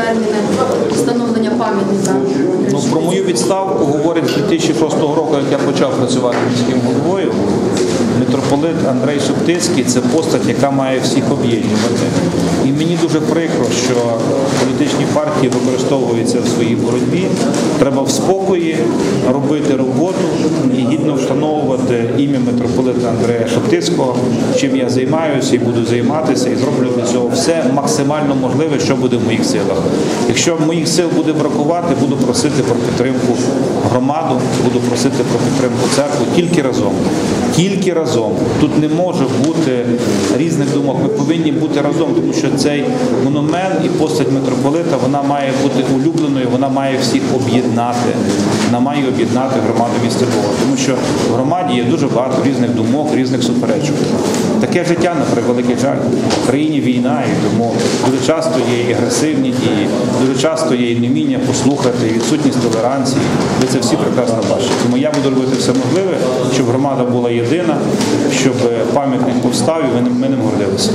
терміни встановлення пам'ятника? Ну, про мою відставку говорить з 2006 року, як я почав працювати міським головою. Митрополит Андрей Шептицький це постать, яка має всіх об'єднувати. І мені дуже прикро, що політичні партії використовуються в своїй боротьбі. Треба в спокої робити роботу і гідно вшановувати ім'я митрополита Андрея Шептицького, чим я займаюся і буду займатися, і зроблю для цього все максимально можливе, що буде в моїх силах. Якщо моїх сил буде бракувати, буду просити про підтримку громаду, буду просити про підтримку церкву тільки разом. Тільки разом. Тут не може бути різних думок. Ми повинні бути разом, тому що цей монумент і постать митрополита вона має бути улюбленою, вона має всіх об'єднати. Вона має об'єднати громаду міста Бога. Тому що в громаді є дуже багато різних думок, різних суперечок. Таке життя, на превеликий жаль. В країні війна, і тому дуже часто є і агресивні дії, дуже часто є і неміння послухати, і відсутність толеранції. Ви це всі прекрасно бачите. Тому я буду робити все можливе, щоб громада була єдина, щоб пам'ятник повстав і ми ним- гордилися.